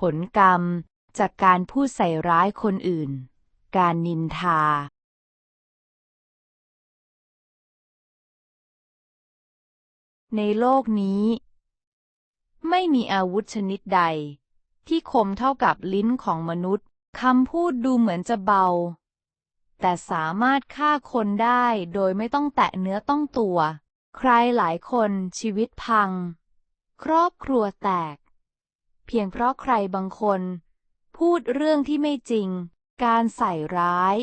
ผลกรรม จากการพูดใส่ร้ายคนอื่น การนินทา ในโลกนี้ ไม่มีอาวุธชนิดใด ที่คมเท่ากับลิ้นของมนุษย์คำพูดดูเหมือนจะเบา แต่สามารถฆ่าคนได้โดยไม่ต้องแตะเนื้อต้องตัว ใครหลายคนชีวิตพัง ครอบครัวแตก เพียงเพราะใครบางคน พูดเรื่องที่ไม่จริง การใส่ร้าย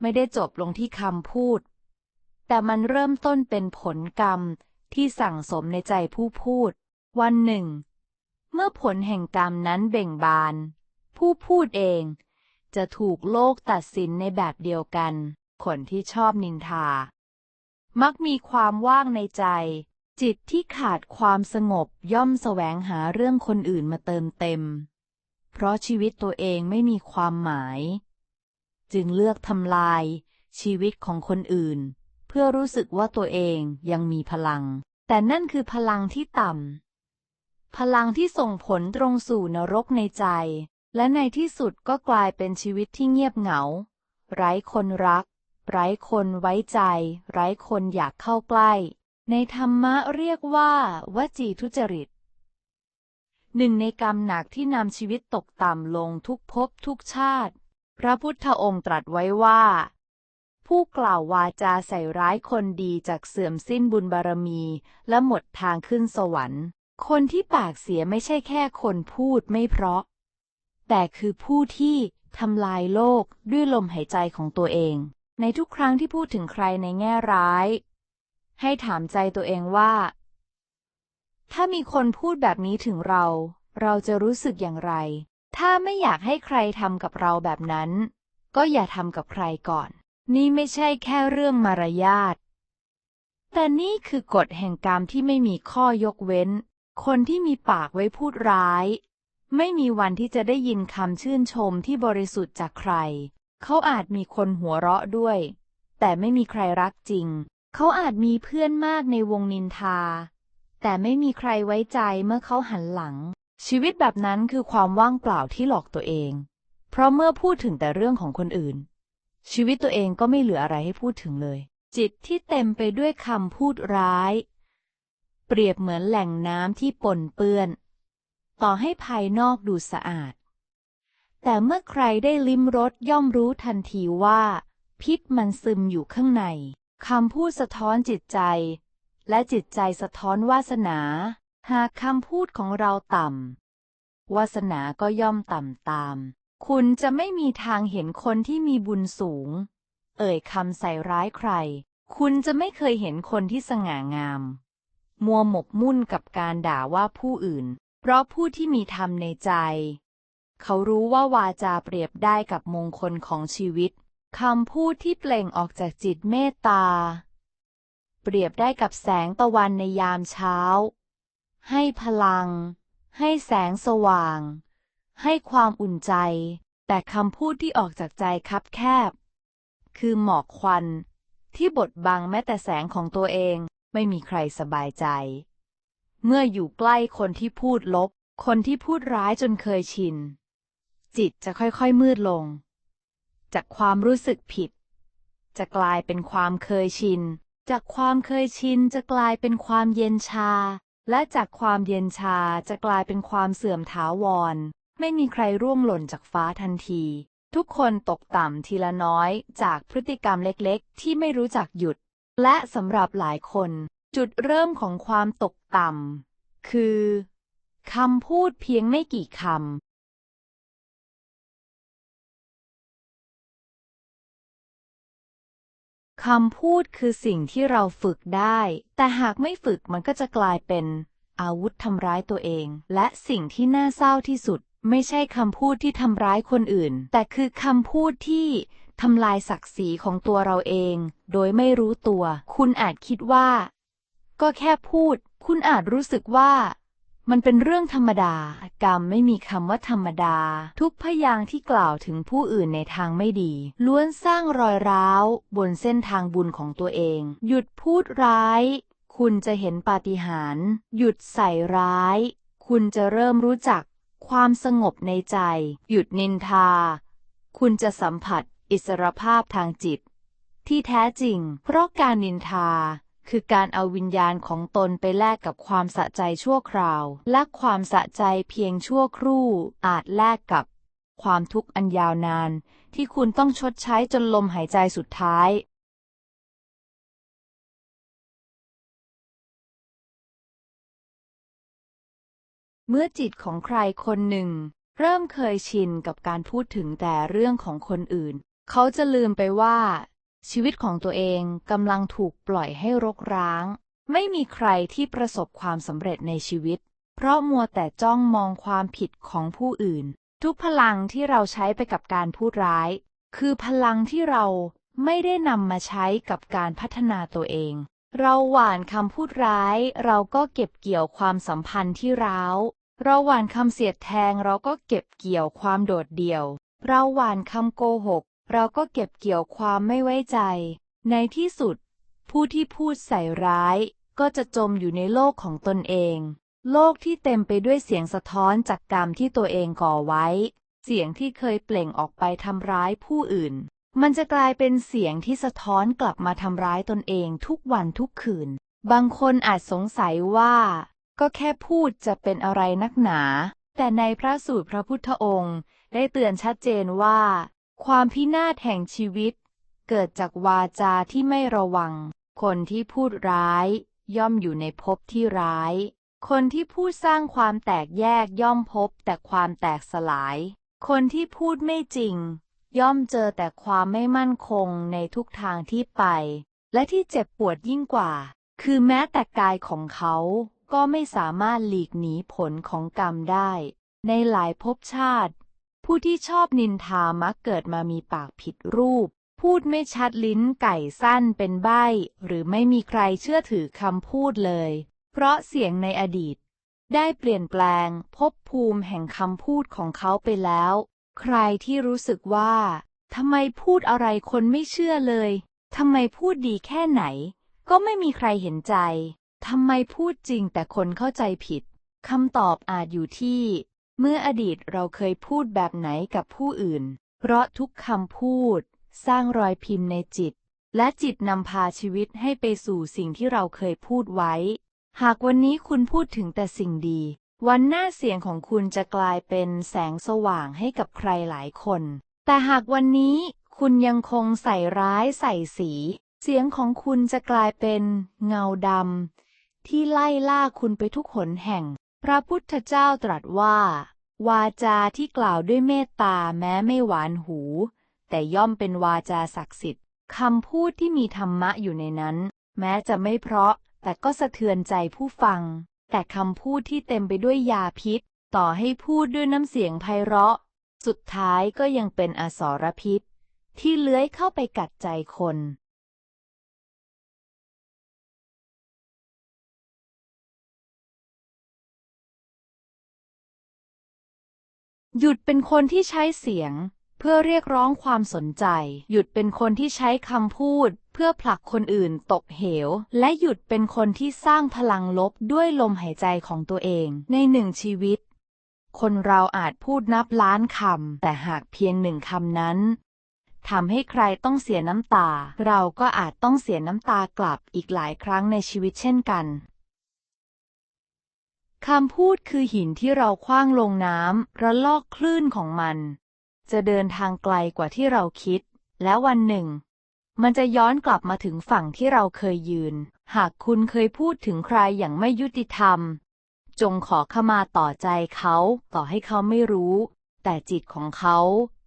ไม่ได้จบลงที่คำพูด แต่มันเริ่มต้นเป็นผลกรรมที่สั่งสมในใจผู้พูด วันหนึ่ง เมื่อผลแห่งกรรมนั้นเบ่งบาน ผู้พูดเอง จะถูกโลกตัดสินในแบบเดียวกัน คนที่ชอบนินทา มักมีความว่างในใจ จิตที่ขาดความสงบย่อมแสวงหาเรื่องคนอื่นมาเติมเต็ม เพราะชีวิตตัวเองไม่มีความหมาย จึงเลือกทำลาย ชีวิตของคนอื่น เพื่อรู้สึกว่าตัวเองยังมีพลัง แต่นั่นคือพลังที่ต่ำพลังที่ส่งผลตรงสู่นรกในใจ และในที่สุดก็กลายเป็นชีวิตที่เงียบเหงา ไร้คนรัก ไร้คนไว้ใจ ไร้คนอยากเข้าใกล้ ในธรรมะเรียกว่าวจีทุจริต หนึ่งในกรรมหนักที่นำชีวิตตกต่ำลงทุกภพทุกชาติ พระพุทธองค์ตรัสไว้ว่า ผู้กล่าววาจาใส่ร้ายคนดีจากเสื่อมสิ้นบุญบารมี และหมดทางขึ้นสวรรค์ คนที่ปากเสียไม่ใช่แค่คนพูดไม่เพราะ แต่คือผู้ที่ทำลายโลกด้วยลมหายใจของตัวเอง ในทุกครั้งที่พูดถึงใครในแง่ร้าย ให้ถามใจตัวเองว่า ถ้ามีคนพูดแบบนี้ถึงเรา เราจะรู้สึกอย่างไร ถ้าไม่อยากให้ใครทำกับเราแบบนั้น ก็อย่าทำกับใครก่อน นี่ไม่ใช่แค่เรื่องมารยาท แต่นี่คือกฎแห่งกรรมที่ไม่มีข้อยกเว้น คนที่มีปากไว้พูดร้าย ไม่มีวันที่จะได้ยินคำชื่นชมที่บริสุทธิ์จากใคร เขาอาจมีคนหัวเราะด้วย แต่ไม่มีใครรักจริง เขาอาจมีเพื่อนมากในวงนินทา แต่ไม่มีใครไว้ใจเมื่อเขาหันหลัง ชีวิตแบบนั้นคือความว่างเปล่าที่หลอกตัวเอง เพราะเมื่อพูดถึงแต่เรื่องของคนอื่น ชีวิตตัวเองก็ไม่เหลืออะไรให้พูดถึงเลย จิตที่เต็มไปด้วยคำพูดร้าย เปรียบเหมือนแหล่งน้ำที่ปนเปื้อน ต่อให้ภายนอกดูสะอาด แต่เมื่อใครได้ลิ้มรสย่อมรู้ทันทีว่า พิษมันซึมอยู่ข้างใน คำพูดสะท้อนจิตใจ และจิตใจสะท้อนวาสนา หากคำพูดของเราต่ำ วาสนาก็ย่อมต่ำตาม คุณจะไม่มีทางเห็นคนที่มีบุญสูง เอ่ยคำใส่ร้ายใคร คุณจะไม่เคยเห็นคนที่สง่างาม มัวหมกมุ่นกับการด่าว่าผู้อื่น เพราะผู้ที่มีธรรมในใจ เขารู้ว่าวาจาเปรียบได้กับมงคลของชีวิต คำพูดที่เปล่งออกจากจิตเมตตา เปรียบได้กับแสงตะวันในยามเช้า ให้พลัง ให้แสงสว่าง ให้ความอุ่นใจ แต่คำพูดที่ออกจากใจคับแคบ คือหมอกควันที่บดบังแม้แต่แสงของตัวเองไม่มีใครสบายใจ เมื่ออยู่ใกล้คนที่พูดลบ คนที่พูดร้ายจนเคยชิน จิตจะค่อยๆมืดลง จากความรู้สึกผิด จะกลายเป็นความเคยชิน จากความเคยชินจะกลายเป็นความเย็นชา และจากความเย็นชาจะกลายเป็นความเสื่อมถาวร ไม่มีใครร่วงหล่นจากฟ้าทันที ทุกคนตกต่ำทีละน้อยจากพฤติกรรมเล็กๆ ที่ไม่รู้จักหยุด และสำหรับหลายคน จุดเริ่มของความตกต่ำคือคำพูดเพียงไม่กี่ค คำพูดคือสิ่งที่เราฝึกได้ แต่หากไม่ฝึกมันก็จะกลายเป็นอาวุธทำร้ายตัวเอง และสิ่งที่น่าเศร้าที่สุด ไม่ใช่คำพูดที่ทำร้ายคนอื่น แต่คือคำพูดที่ทำลายศักดิ์ศรีของตัวเราเอง โดยไม่รู้ตัว คุณอาจคิดว่า ก็แค่พูด คุณอาจรู้สึกว่า มันเป็นเรื่องธรรมดา กรรมไม่มีคำว่าธรรมดา ทุกพยางที่กล่าวถึงผู้อื่นในทางไม่ดี ล้วนสร้างรอยร้าว บนเส้นทางบุญของตัวเอง หยุดพูดร้าย คุณจะเห็นปาฏิหาริย์หยุดใส่ร้าย คุณจะเริ่มรู้จัก ความสงบในใจ หยุดนินทา คุณจะสัมผัสอิสรภาพทางจิต ที่แท้จริง เพราะการนินทา คือการเอาวิญญาณของตนไปแลกกับความสะใจชั่วคราว และความสะใจเพียงชั่วครู่ อาจแลกกับ ความทุกข์อันยาวนาน ที่คุณต้องชดใช้จนลมหายใจสุดท้าย เมื่อจิตของใครคนหนึ่ง เริ่มเคยชินกับการพูดถึงแต่เรื่องของคนอื่น เขาจะลืมไปว่า ชีวิตของตัวเองกำลังถูกปล่อยให้รกร้าง ไม่มีใครที่ประสบความสำเร็จในชีวิต เพราะมัวแต่จ้องมองความผิดของผู้อื่น ทุกพลังที่เราใช้ไปกับการพูดร้าย คือพลังที่เราไม่ได้นำมาใช้กับการพัฒนาตัวเอง เราหว่านคำพูดร้าย เราก็เก็บเกี่ยวความสัมพันธ์ที่ร้าว เราหว่านคำเสียดแทงเราก็เก็บเกี่ยวความโดดเดี่ยว เราหว่านคำโกหก เราก็เก็บเกี่ยวความไม่ไว้ใจ ในที่สุด ผู้ที่พูดใส่ร้าย ก็จะจมอยู่ในโลกของตนเอง โลกที่เต็มไปด้วยเสียงสะท้อนจากกรรมที่ตัวเองก่อไว้ เสียงที่เคยเปล่งออกไปทำร้ายผู้อื่น มันจะกลายเป็นเสียงที่สะท้อนกลับมาทำร้ายตนเองทุกวันทุกคืน บางคนอาจสงสัยว่า ก็แค่พูดจะเป็นอะไรนักหนา แต่ในพระสูตรพระพุทธองค์ ได้เตือนชัดเจนว่า ความพินาศแห่งชีวิต เกิดจากวาจาที่ไม่ระวัง คนที่พูดร้าย ย่อมอยู่ในภพที่ร้าย คนที่พูดสร้างความแตกแยกย่อมพบแต่ความแตกสลาย คนที่พูดไม่จริง ย่อมเจอแต่ความไม่มั่นคงในทุกทางที่ไป และที่เจ็บปวดยิ่งกว่า คือแม้แต่กายของเขาก็ไม่สามารถหลีกหนีผลของกรรมได้ ในหลายภพชาติ ผู้ที่ชอบนินทามักเกิดมามีปากผิดรูป พูดไม่ชัดลิ้นไก่สั้นเป็นใบ้ หรือไม่มีใครเชื่อถือคำพูดเลย เพราะเสียงในอดีต ได้เปลี่ยนแปลงภพภูมิแห่งคำพูดของเขาไปแล้ว ใครที่รู้สึกว่าทำไมพูดอะไรคนไม่เชื่อเลยทำไมพูดดีแค่ไหน ก็ไม่มีใครเห็นใจทำไมพูดจริงแต่คนเข้าใจผิดคำตอบอาจอยู่ที่ เมื่ออดีตเราเคยพูดแบบไหนกับผู้อื่น เพราะทุกคำพูด สร้างรอยพิมพ์ในจิต และจิตนำพาชีวิตให้ไปสู่สิ่งที่เราเคยพูดไว้ หากวันนี้คุณพูดถึงแต่สิ่งดี วันหน้าเสียงของคุณจะกลายเป็นแสงสว่างให้กับใครหลายคน แต่หากวันนี้คุณยังคงใส่ร้ายใส่สี เสียงของคุณจะกลายเป็นเงาดำที่ไล่ล่าคุณไปทุกหนแห่ง พระพุทธเจ้าตรัสว่า วาจาที่กล่าวด้วยเมตตาแม้ไม่หวานหู แต่ย่อมเป็นวาจาศักดิ์สิทธิ์คำพูดที่มีธรรมะอยู่ในนั้น แม้จะไม่เพราะ แต่ก็สะเทือนใจผู้ฟัง แต่คำพูดที่เต็มไปด้วยยาพิษ ต่อให้พูดด้วยน้ำเสียงไพเราะ สุดท้ายก็ยังเป็นอสรพิษ ที่เลื้อยเข้าไปกัดใจคน หยุดเป็นคนที่ใช้เสียง เพื่อเรียกร้องความสนใจ หยุดเป็นคนที่ใช้คำพูด เพื่อผลักคนอื่นตกเหว และหยุดเป็นคนที่สร้างพลังลบด้วยลมหายใจของตัวเองในหนึ่งชีวิต คนเราอาจพูดนับล้านคำแต่หากเพียงหนึ่งคำนั้นทำให้ใครต้องเสียน้ำตา เราก็อาจต้องเสียน้ำตากลับอีกหลายครั้งในชีวิตเช่นกัน คำพูดคือหินที่เราคว้างลงน้ำระลอกคลื่นของมัน จะเดินทางไกลกว่าที่เราคิด และวันหนึ่ง มันจะย้อนกลับมาถึงฝั่งที่เราเคยยืน หากคุณเคยพูดถึงใครอย่างไม่ยุติธรรม จงขอขมาต่อใจเขาต่อให้เขาไม่รู้ แต่จิตของเขา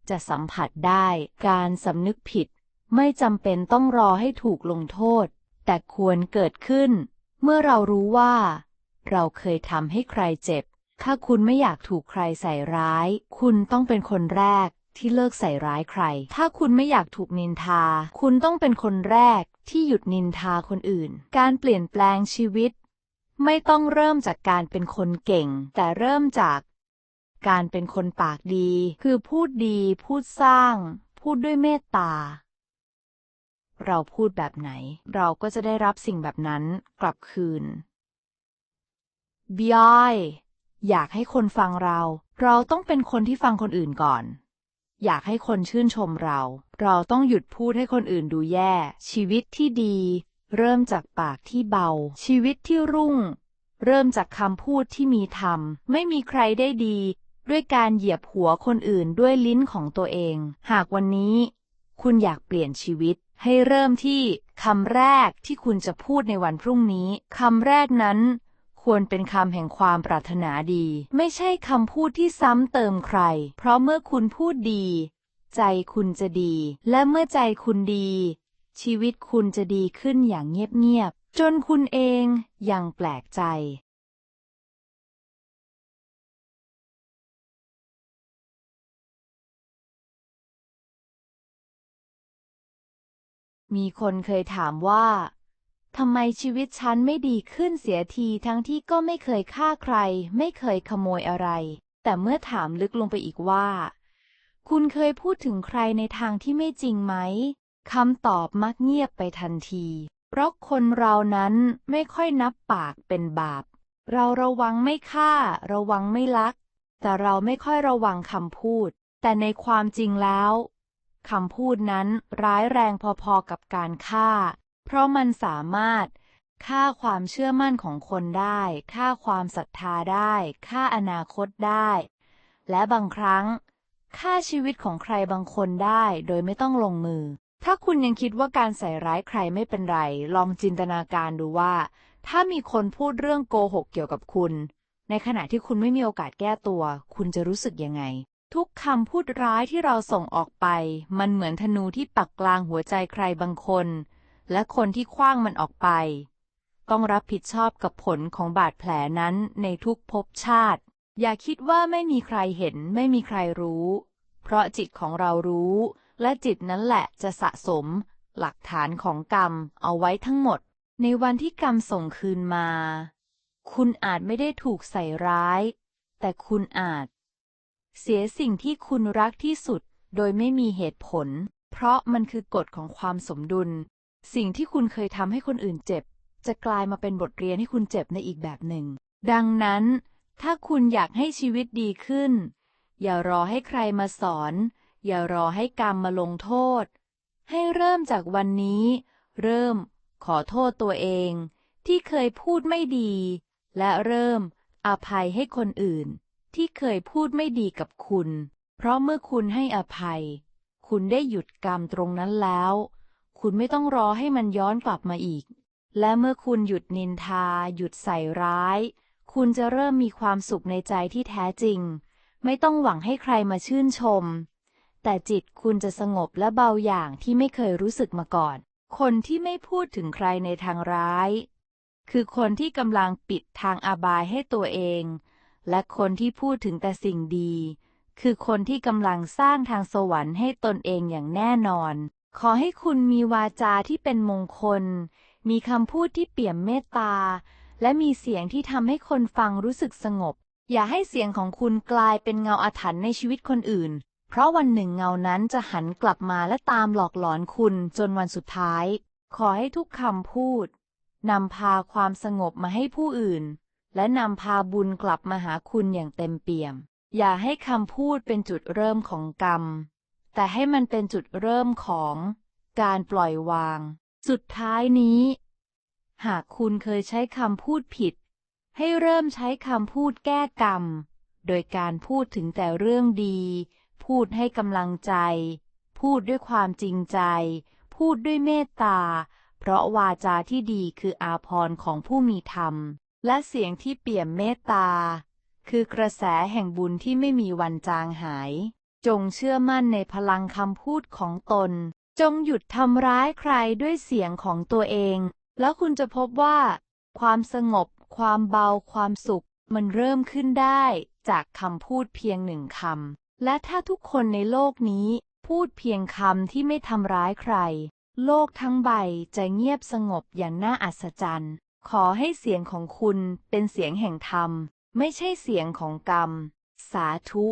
จะสัมผัสได้การสำนึกผิด ไม่จำเป็นต้องรอให้ถูกลงโทษ แต่ควรเกิดขึ้น เมื่อเรารู้ว่า เราเคยทำให้ใครเจ็บ ถ้าคุณไม่อยากถูกใครใส่ร้าย คุณต้องเป็นคนแรกที่เลิกใส่ร้ายใคร ถ้าคุณไม่อยากถูกนินทา คุณต้องเป็นคนแรกที่หยุดนินทาคนอื่น การเปลี่ยนแปลงชีวิต ไม่ต้องเริ่มจากการเป็นคนเก่ง แต่เริ่มจากการเป็นคนปากดี คือพูดดี พูดสร้าง พูดด้วยเมตตา เราพูดแบบไหน เราก็จะได้รับสิ่งแบบนั้นกลับคืน บอยอยากให้คนฟังเรา เราต้องเป็นคนที่ฟังคนอื่นก่อน อยากให้คนชื่นชมเรา เราต้องหยุดพูดให้คนอื่นดูแย่ ชีวิตที่ดี เริ่มจากปากที่เบา ชีวิตที่รุ่ง เริ่มจากคำพูดที่มีธรรม ไม่มีใครได้ดี ด้วยการเหยียบหัวคนอื่นด้วยลิ้นของตัวเอง หากวันนี้ คุณอยากเปลี่ยนชีวิต ให้เริ่มที่คำแรกที่คุณจะพูดในวันพรุ่งนี้คำแรกนั้น ควรเป็นคำแห่งความปรารถนาดี ไม่ใช่คำพูดที่ซ้ำเติมใคร เพราะเมื่อคุณพูดดี ใจคุณจะดี และเมื่อใจคุณดี ชีวิตคุณจะดีขึ้นอย่างเงียบๆจนคุณเองยังแปลกใจมีคนเคยถามว่า ทำไมชีวิตฉันไม่ดีขึ้นเสียทีทั้งที่ก็ไม่เคยฆ่าใคร ไม่เคยขโมยอะไร แต่เมื่อถามลึกลงไปอีกว่า คุณเคยพูดถึงใครในทางที่ไม่จริงไหมคำตอบมักเงียบไปทันที เพราะคนเรานั้นไม่ค่อยนับปากเป็นบาป เราระวังไม่ฆ่า ระวังไม่ลัก แต่เราไม่ค่อยระวังคำพูด แต่ในความจริงแล้วคำพูดนั้นร้ายแรงพอๆกับการฆ่า เพราะมันสามารถฆ่าความเชื่อมั่นของคนได้ฆ่าความศรัทธาได้ฆ่าอนาคตได้ และบางครั้งฆ่าชีวิตของใครบางคนได้โดยไม่ต้องลงมือ ถ้าคุณยังคิดว่าการใส่ร้ายใครไม่เป็นไร ลองจินตนาการดูว่า ถ้ามีคนพูดเรื่องโกหกเกี่ยวกับคุณ ในขณะที่คุณไม่มีโอกาสแก้ตัว คุณจะรู้สึกยังไง ทุกคำพูดร้ายที่เราส่งออกไป มันเหมือนธนูที่ปักกลางหัวใจใครบางคน และคนที่คว้างมันออกไป ต้องรับผิดชอบกับผลของบาดแผลนั้นในทุกภพชาติ อย่าคิดว่าไม่มีใครเห็นไม่มีใครรู้ เพราะจิตของเรารู้ และจิตนั้นแหละจะสะสม หลักฐานของกรรมเอาไว้ทั้งหมด ในวันที่กรรมส่งคืนมา คุณอาจไม่ได้ถูกใส่ร้าย แต่คุณอาจ เสียสิ่งที่คุณรักที่สุดโดยไม่มีเหตุผล เพราะมันคือกฎของความสมดุล สิ่งที่คุณเคยทำให้คนอื่นเจ็บ จะกลายมาเป็นบทเรียนให้คุณเจ็บในอีกแบบหนึ่ง ดังนั้น ถ้าคุณอยากให้ชีวิตดีขึ้น อย่ารอให้ใครมาสอน อย่ารอให้กรรมมาลงโทษ ให้เริ่มจากวันนี้ เริ่ม ขอโทษตัวเอง ที่เคยพูดไม่ดี และเริ่ม อภัยให้คนอื่น ที่เคยพูดไม่ดีกับคุณ เพราะเมื่อคุณให้อภัย คุณได้หยุดกรรมตรงนั้นแล้ว คุณไม่ต้องรอให้มันย้อนกลับมาอีก และเมื่อคุณหยุดนินทา หยุดใส่ร้าย คุณจะเริ่มมีความสุขในใจที่แท้จริง ไม่ต้องหวังให้ใครมาชื่นชม แต่จิตคุณจะสงบและเบาอย่างที่ไม่เคยรู้สึกมาก่อน คนที่ไม่พูดถึงใครในทางร้าย คือคนที่กำลังปิดทางอบายให้ตัวเอง และคนที่พูดถึงแต่สิ่งดี คือคนที่กำลังสร้างทางสวรรค์ให้ตนเองอย่างแน่นอน ขอให้คุณมีวาจาที่เป็นมงคล มีคำพูดที่เปี่ยมเมตตา และมีเสียงที่ทำให้คนฟังรู้สึกสงบ อย่าให้เสียงของคุณกลายเป็นเงาอาถรรพ์ในชีวิตคนอื่น เพราะวันหนึ่งเงานั้นจะหันกลับมาและตามหลอกหลอนคุณจนวันสุดท้าย ขอให้ทุกคำพูดนำพาความสงบมาให้ผู้อื่น และนำพาบุญกลับมาหาคุณอย่างเต็มเปี่ยม อย่าให้คำพูดเป็นจุดเริ่มของกรรม แต่ให้มันเป็นจุดเริ่มของการปล่อยวาง สุดท้ายนี้ หากคุณเคยใช้คำพูดผิด ให้เริ่มใช้คำพูดแก้กรรม โดยการพูดถึงแต่เรื่องดี พูดให้กำลังใจ พูดด้วยความจริงใจ พูดด้วยเมตตา เพราะวาจาที่ดีคืออาภรณ์ของผู้มีธรรม และเสียงที่เปี่ยมเมตตา คือกระแสแห่งบุญที่ไม่มีวันจางหาย จงเชื่อมั่นในพลังคำพูดของตน จงหยุดทำร้ายใครด้วยเสียงของตัวเอง แล้วคุณจะพบว่า ความสงบ ความเบา ความสุข มันเริ่มขึ้นได้ จากคำพูดเพียงหนึ่งคำ และถ้าทุกคนในโลกนี้ พูดเพียงคำที่ไม่ทำร้ายใคร โลกทั้งใบจะเงียบสงบอย่างน่าอัศจรรย์ ขอให้เสียงของคุณเป็นเสียงแห่งธรรม ไม่ใช่เสียงของกรรม สาธุ